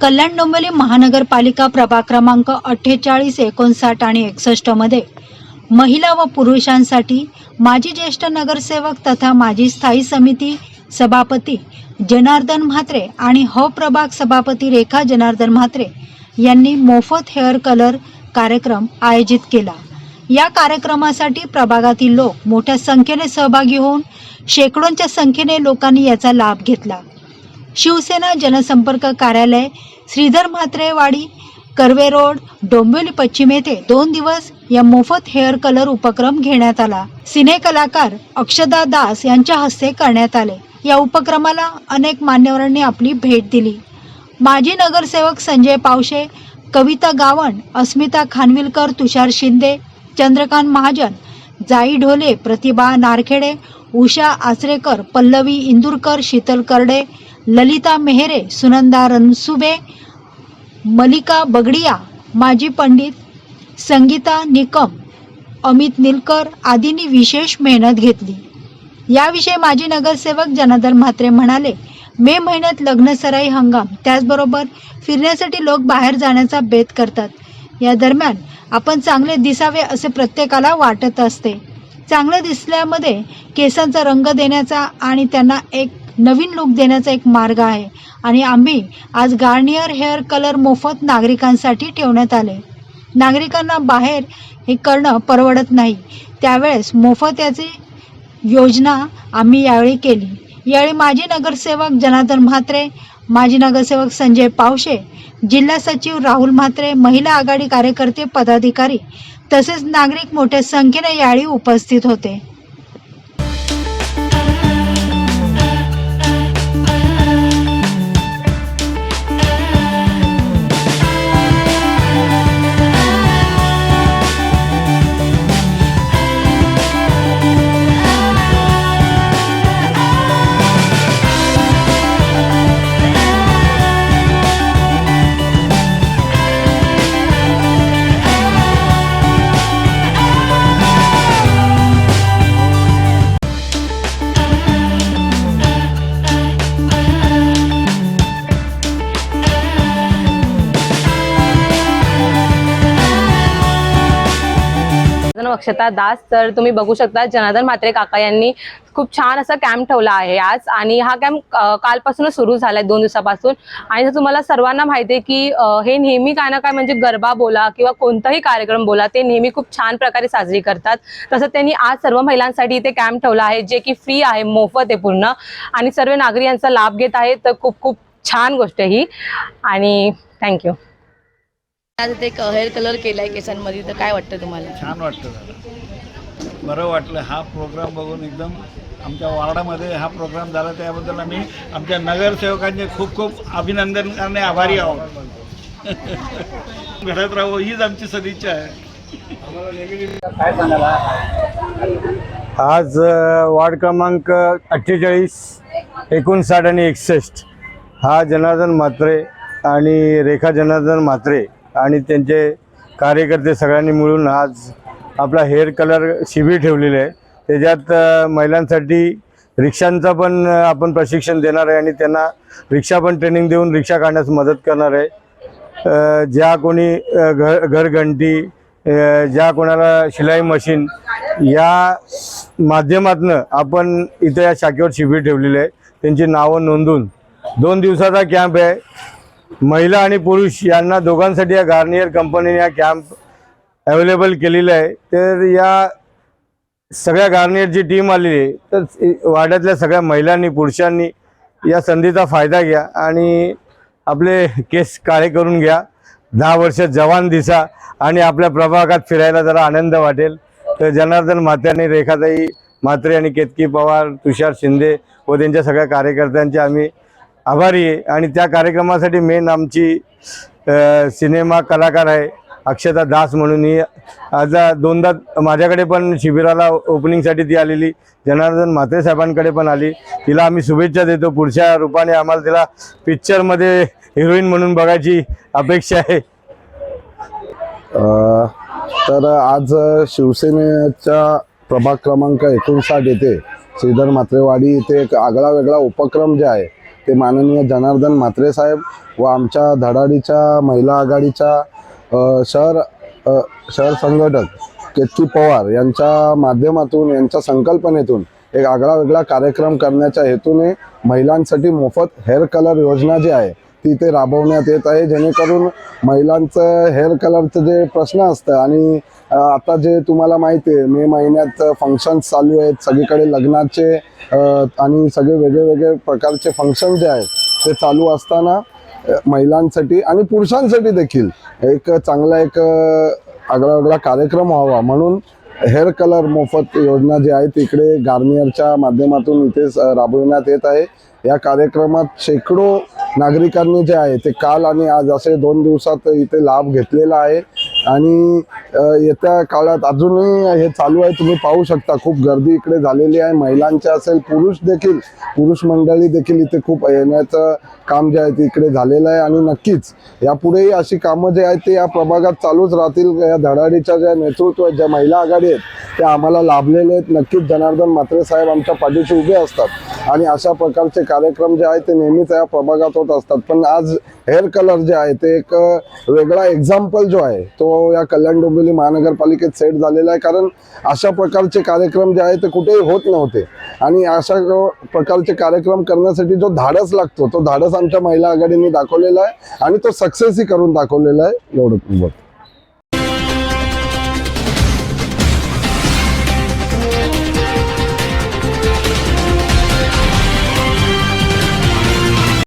कल्याण डोंबिवली महानगरपालिका प्रभाग क्रमांक अठ्ठेचाळीस एकोणसाठ आणि एकसष्टमध्ये महिला व पुरुषांसाठी माजी ज्येष्ठ नगरसेवक तथा माजी स्थायी समिती सभापती जनार्दन म्हात्रे आणि ह प्रभाग सभापती रेखा जनार्दन म्हात्रे यांनी मोफत हेअर कलर कार्यक्रम आयोजित केला. या कार्यक्रमासाठी प्रभागातील लोक मोठ्या संख्येने सहभागी होऊन शेकडोंच्या संख्येने लोकांनी याचा लाभ घेतला. शिवसेना जनसंपर्क कार्यालय श्रीधर म्हात्रेवाडी कर्वे रोड डोंबिवली पश्चिम येथे दोन दिवस या मोफत हेअर कलर उपक्रम घेण्यात आला. सिने कलाकार अक्षदा दास यांच्या हस्ते करण्यात आले. या उपक्रमाला अनेक मान्यवरांनी आपली भेट दिली. माजी नगरसेवक संजय पावशे कविता गावण अस्मिता खानविलकर तुषार शिंदे चंद्रकांत महाजन जाई ढोले प्रतिभा नारखेडे उषा आचरेकर पल्लवी इंदूरकर शीतल करडे ललिता मेहरे सुनंदा रणसुबे मलिका बगडिया माजी पंडित संगीता निकम अमित निलकर आदींनी विशेष मेहनत घेतली. याविषयी माजी नगरसेवक जनार्दन म्हात्रे म्हणाले मे महिन्यात लग्नसराई हंगाम. त्याचबरोबर फिरण्यासाठी लोक बाहेर जाण्याचा बेत करतात. या दरम्यान आपण चांगले दिसावे असे प्रत्येकाला वाटत असते. चांगलं दिसल्यामध्ये केसांचा रंग देण्याचा आणि त्यांना एक नवीन लुक देण्याचा एक मार्ग आहे. आणि आम्ही आज गार्नियर हेअर कलर मोफत नागरिकांसाठी ठेवण्यात आले. नागरिकांना बाहेर हे करणं परवडत नाही. त्यावेळेस मोफत याची योजना आम्ही यावेळी केली. यावेळी माजी नगरसेवक जनार्दन म्हात्रे माजी नगरसेवक संजय पावशे जिल्हा सचिव राहुल म्हात्रे महिला आघाडी कार्यकर्ते पदाधिकारी तसेच नागरिक मोठ्या संख्येने यावेळी उपस्थित होते. अक्षता दास तर तुम्ही बघू शकता जनार्दन म्हात्रे काका यांनी खूप छान असा कॅम्प ठेवला आहे आज. आणि हा कॅम्प कालपासूनच सुरू झालाय दोन दिवसापासून. आणि जर तुम्हाला सर्वांना माहिती आहे की हे नेहमी काय ना काय म्हणजे गरबा बोला किंवा कोणताही कार्यक्रम बोला ते नेहमी खूप छान प्रकारे साजरी करतात. तसं त्यांनी आज सर्व महिलांसाठी इथे कॅम्प ठेवला आहे जे की फ्री आहे मोफत आहे पूर्ण. आणि सर्व नागरिक यांचा लाभ घेत आहेत तर खूप खूप छान गोष्ट ही. आणि थँक्यू आज ते हेअर कलर केलाय केसांमध्ये तर काय वाटतं तुम्हाला? छान वाटतं. बरं वाटलं. हा प्रोग्राम बघून एकदम आमच्या वार्डामध्ये हा प्रोग्राम झाला. त्याबद्दल आम्ही आमच्या नगरसेवकांचे खूप खूप अभिनंदन करणे आभारी आहोत. घडत राहू हीच आमची सदिच्छा आहे. आज वार्ड क्रमांक अठ्ठेचाळीस एकोणसाठ आणि एकसष्ट. हा जनार्दन म्हात्रे आणि रेखा जनार्दन म्हात्रे आणि त्यांचे कार्यकर्ते सगळ्यांनी मिळून आज आपला हेअर कलर शिबिर ठेवलेले आहे. त्याच्यात महिलांसाठी रिक्षांचा पण आपण प्रशिक्षण देणार आहे आणि त्यांना रिक्षा पण ट्रेनिंग देऊन रिक्षा काढण्यास मदत करणार आहे. ज्या कोणी घर घरघंटी ज्या कोणाला शिलाई मशीन या माध्यमातनं आपण इथं या शाखेवर शिबिर ठेवलेलं आहे. त्यांची नावं नोंदून दोन दिवसाचा कॅम्प आहे. महिला आणि पुरुष यांना दोघांसाठी या गार्नियर कंपनीने हा कॅम्प अवेलेबल केलेला आहे. तर या सगळ्या गार्नियरची टीम आलेली आहे. तर वाड्यातल्या सगळ्या महिलांनी पुरुषांनी या संधीचा फायदा घ्या आणि आपले केस काळे करून घ्या. दहा वर्ष जवान दिसा आणि आपल्या प्रभागात फिरायला जरा आनंद वाटेल. तर जनार्दन म्हात्रे रेखाताई मात्रे आणि केतकी पवार तुषार शिंदे व त्यांच्या सगळ्या कार्यकर्त्यांचे आम्ही आभारी आहे. आणि त्या कार्यक्रमासाठी मेन आमची सिनेमा कलाकार आहे अक्षता दास म्हणून. ही आज दोनदा माझ्याकडे पण शिबिराला ओपनिंगसाठी ती आलेली. जनार्दन म्हात्रे साहेबांकडे पण आली. तिला आम्ही शुभेच्छा देतो. पुढच्या रूपाने आम्हाला तिला पिक्चरमध्ये हिरोईन म्हणून बघायची अपेक्षा आहे. तर आज शिवसेनेच्या प्रभाग क्रमांक एकोणसाठ येथे श्रीधर म्हात्रेवाडी इथे एक आगळा वेगळा उपक्रम जे आहे ते माननीय जनार्दन म्हात्रे साहेब व आमच्या धडाडीच्या महिला आघाडीच्या शहर शहर संघटक केतकी पवार यांच्या माध्यमातून यांच्या संकल्पनेतून एक आगळा वेगळा कार्यक्रम करण्याच्या हेतूने महिलांसाठी मोफत हेअर कलर योजना जी आहे तिथे राबवण्यात येत आहे. जेणेकरून महिलांचं हेअर कलरचं जे प्रश्न असतं आणि आता जे तुम्हाला माहिती आहे मे महिन्यात फंक्शन्स चालू आहेत. सगळीकडे लग्नाचे आणि सगळे वेगळे वेगळे प्रकारचे फंक्शन जे आहेत ते चालू असताना महिलांसाठी आणि पुरुषांसाठी देखील एक चांगला एक आगळा वेगळा कार्यक्रम व्हावा. म्हणून हेअर कलर मोफत योजना जी आहे तिकडे गार्नियरच्या माध्यमातून इथे स- राबविण्यात येत आहे. या कार्यक्रमात शेकडो नागरिकांनी जे आहे ते काल आणि आज असे दोन दिवसात इथे लाभ घेतलेला आहे. आणि येत्या काळात अजूनही हे चालू आहे. तुम्ही पाहू शकता खूप गर्दी इकडे झालेली आहे. महिलांच्या असेल पुरुष देखील पुरुष मंडळी देखील इथे खूप येण्याचं काम जे आहे ते इकडे झालेलं आहे. आणि नक्कीच यापुढेही अशी कामं जे आहेत ते या प्रभागात चालूच राहतील. या धडाडीच्या ज्या नेतृत्व आहेत ज्या महिला आघाडी आहेत ते आम्हाला लाभलेले आहेत. नक्कीच जनार्दन म्हात्रे साहेब आमच्या पाठीशी उभे असतात. आणि अशा प्रकारचे कार्यक्रम जे आहेत ते नेहमीच या प्रभागात होत असतात. पण आज हेअर कलर जे आहे ते एक वेगळा एक्झाम्पल जो आहे तो या कल्याण डोंबिवली महानगरपालिकेत सेट झालेला आहे. कारण अशा प्रकारचे कार्यक्रम जे आहे ते कुठेही होत नव्हते. आणि अशा प्रकारचे कार्यक्रम करण्यासाठी जो धाडस लागतो तो धाडस आमच्या महिला आघाडीने दाखवलेला आहे. आणि तो सक्सेसही करून दाखवलेला आहे. एवढं बोलतो.